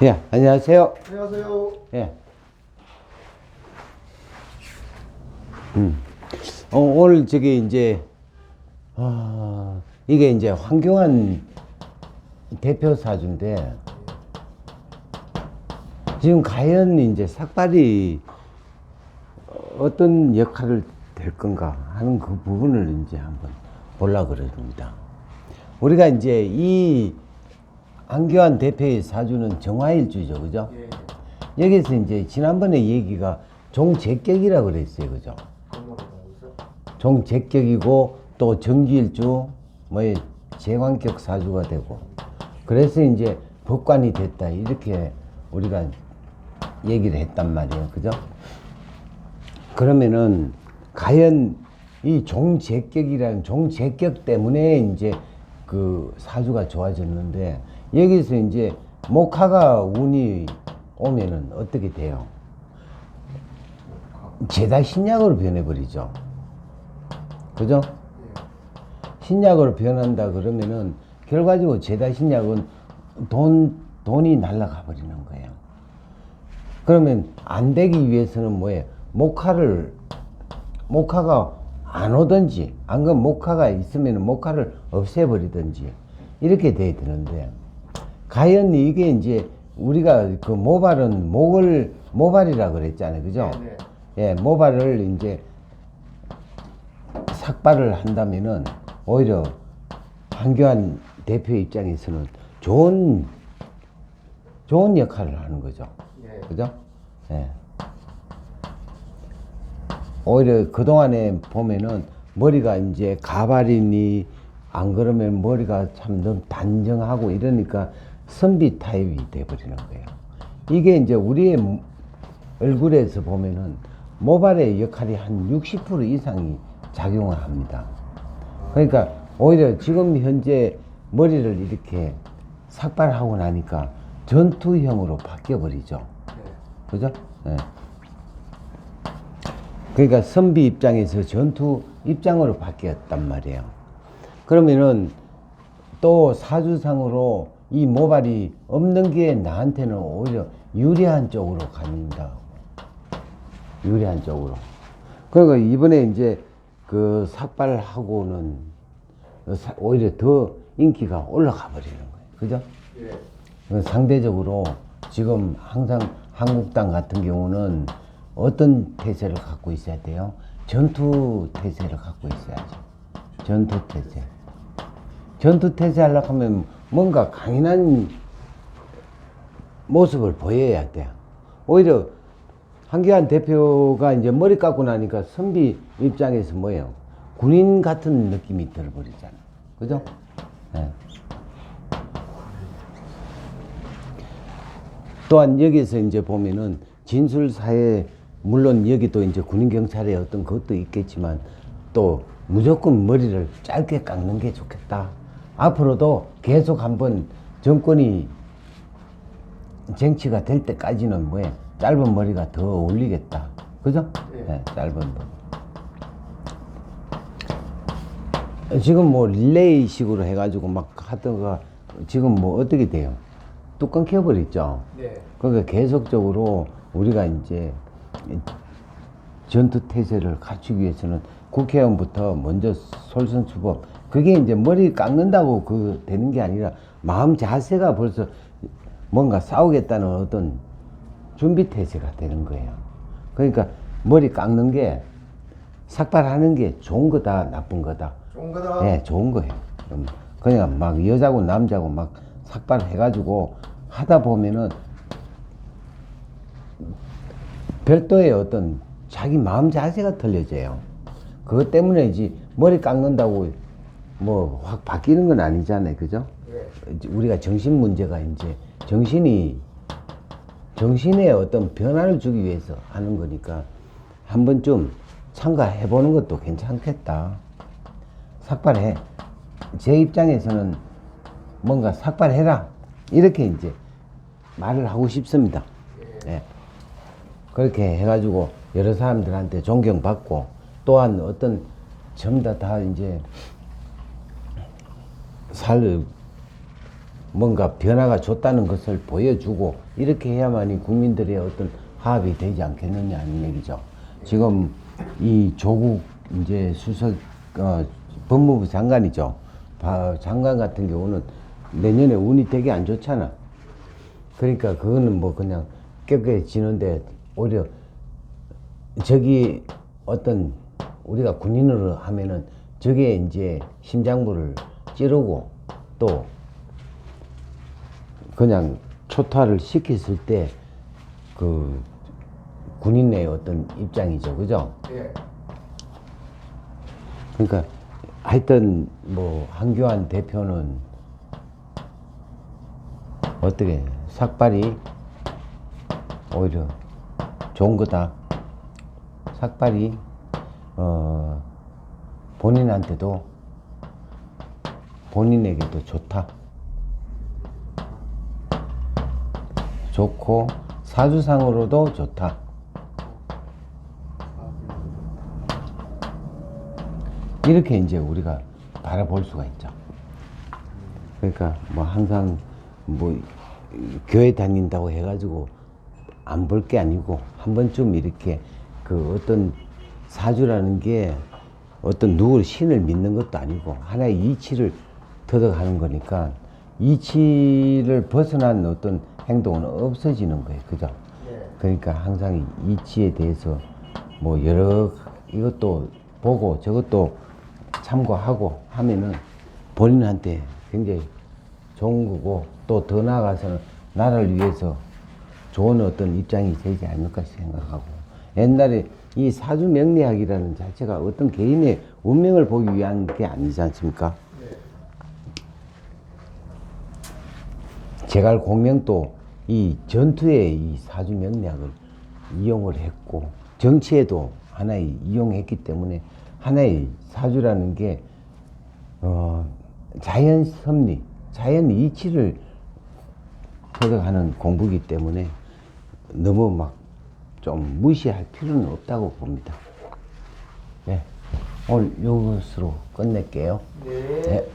예, 안녕하세요. 안녕하세요. 예. 음. 어, 오늘 저기 이제, 아, 이게 이제 황교안 대표 사주인데, 지금 과연 이제 삭발이 어떤 역할을 될 건가 하는 그 부분을 이제 한번 보려고 그럽니다. 우리가 이제 이 황교안 대표의 사주는 정화일주죠, 그죠? 예. 여기서 이제 지난번에 얘기가 종제격이라고 그랬어요. 그죠? 종제격이고 또 정기일주 뭐 제왕격 사주가 되고 그래서 이제 법관이 됐다 이렇게 우리가 얘기를 했단 말이에요. 그죠? 그러면은 과연 이 종제격이라는 종제격 때문에 이제 그 사주가 좋아졌는데 여기서 이제 목화가 운이 오면은 어떻게 돼요? 죄다 신약으로 변해버리죠. 그죠? 신약으로 변한다 그러면은 결과적으로 죄다 신약은 돈, 돈이 날아가 버리는 거예요. 그러면 안 되기 위해서는 뭐예요? 목화를, 목화가 안 오든지, 안 그러면 목화가 있으면 목화를 없애버리든지, 이렇게 돼야 되는데, 과연 이게 이제 우리가 그 모발은 목을, 모발이라 그랬잖아요. 그죠? 네. 예, 모발을 이제 삭발을 한다면은 오히려 한교안 대표 입장에서는 좋은 좋은 역할을 하는 거죠. 예. 그죠? 예. 오히려 그동안에 보면은 머리가 이제 가발이니 안 그러면 머리가 참 너무 단정하고 이러니까 선비 타입이 돼버리는 거예요. 이게 이제 우리의 얼굴에서 보면은 모발의 역할이 한 60% 이상이 작용을 합니다. 그러니까 오히려 지금 현재 머리를 이렇게 삭발하고 나니까 전투형으로 바뀌어 버리죠. 예. 그죠? 예. 그러니까 선비 입장에서 전투 입장으로 바뀌었단 말이에요. 그러면은 또 사주상으로 이 모발이 없는 게 나한테는 오히려 유리한 쪽으로 간다. 유리한 쪽으로. 그러니까 이번에 이제 그 삭발하고는 사- 오히려 더 인기가 올라가 버리는 거예요. 그죠? 예. 그 상대적으로 지금 항상 한국당 같은 경우는 어떤 태세를 갖고 있어야 돼요? 전투 태세를 갖고 있어야죠. 전투 태세. 전투 태세 하려고 하면 뭔가 강인한 모습을 보여야 돼요. 오히려 한기환 대표가 이제 머리 깎고 나니까 선비 입장에서 뭐예요? 군인 같은 느낌이 들어버리잖아. 그죠? 예. 또한 여기서 이제 보면은 진술사에 물론 여기도 이제 군인 경찰의 어떤 것도 있겠지만 또 무조건 머리를 짧게 깎는 게 좋겠다. 앞으로도 계속 한번 정권이 쟁취가 될 때까지는 뭐에 짧은 머리가 더 어울리겠다. 그죠? 예. 네, 짧은 머리. 지금 뭐 릴레이 식으로 해가지고 막 하다가 지금 뭐 어떻게 돼요? 뚜껑 켜버렸죠? 네. 그러니까 계속적으로 우리가 이제 전투 태세를 갖추기 위해서는 국회의원부터 먼저 솔선수범 그게 이제 머리 깎는다고 그 되는 게 아니라 마음 자세가 벌써 뭔가 싸우겠다는 어떤 준비 태세가 되는 거예요. 그러니까 머리 깎는 게 삭발하는 게 좋은 거다 나쁜 거다. 좋은 거다. 네, 좋은 거예요. 그냥 막 여자고 남자고 막 삭발해가지고 하다 보면은 별도의 어떤 자기 마음 자세가 틀려져요. 그것 때문에지 머리 깎는다고 뭐 확 바뀌는 건 아니잖아요. 그죠? 예. 우리가 정신 문제가 이제 정신이 정신에 어떤 변화를 주기 위해서 하는 거니까 한 번쯤 참가해 보는 것도 괜찮겠다. 삭발해. 제 입장에서는 뭔가 삭발해라. 이렇게 이제 말을 하고 싶습니다. 예. 그렇게 해가지고 여러 사람들한테 존경받고 또한 어떤 전부 다, 다 이제 살 뭔가 변화가 줬다는 것을 보여주고 이렇게 해야만이 국민들의 어떤 화합이 되지 않겠느냐 하는 얘기죠. 지금 이 조국 이제 수석 어, 법무부 장관이죠. 바- 장관 같은 경우는 내년에 운이 되게 안 좋잖아. 그러니까 그거는 뭐 그냥 껴껴지는데 오히려 저기 어떤 우리가 군인으로 하면은 저게 이제 심장부를 찌르고 또 그냥 초토화를 시켰을 때 그 군인의 어떤 입장이죠. 그죠? 예. 그러니까 하여튼 뭐 한교안 대표는 어떻게 삭발이 오히려 좋은 거다. 삭발이 어 본인한테도 본인에게도 좋다. 좋고 사주상으로도 좋다. 이렇게 이제 우리가 바라볼 수가 있죠. 그러니까 뭐 항상 뭐 교회 다닌다고 해가지고 안 볼 게 아니고 한 번쯤 이렇게 그 어떤 사주라는 게 어떤 누구를 신을 믿는 것도 아니고 하나의 이치를 터득하는 거니까 이치를 벗어난 어떤 행동은 없어지는 거예요. 그죠? 예. 그러니까 항상 이치에 대해서 뭐 여러 이것도 보고 저것도 참고하고 하면은 본인한테 굉장히 좋은 거고 또 더 나아가서는 나라를 위해서 좋은 어떤 입장이 되지 않을까 생각하고 옛날에 이 사주 명리학이라는 자체가 어떤 개인의 운명을 보기 위한 게 아니지 않습니까? 제갈 공명도 이 전투에 이 사주 명리학을 이용을 했고 정치에도 하나의 이용했기 때문에 하나의 사주라는 게 어, 자연 섭리, 자연 이치를 터득하는 공부이기 때문에 너무 막 좀 무시할 필요는 없다고 봅니다. 네, 오늘 이것으로 끝낼게요. 네. 네.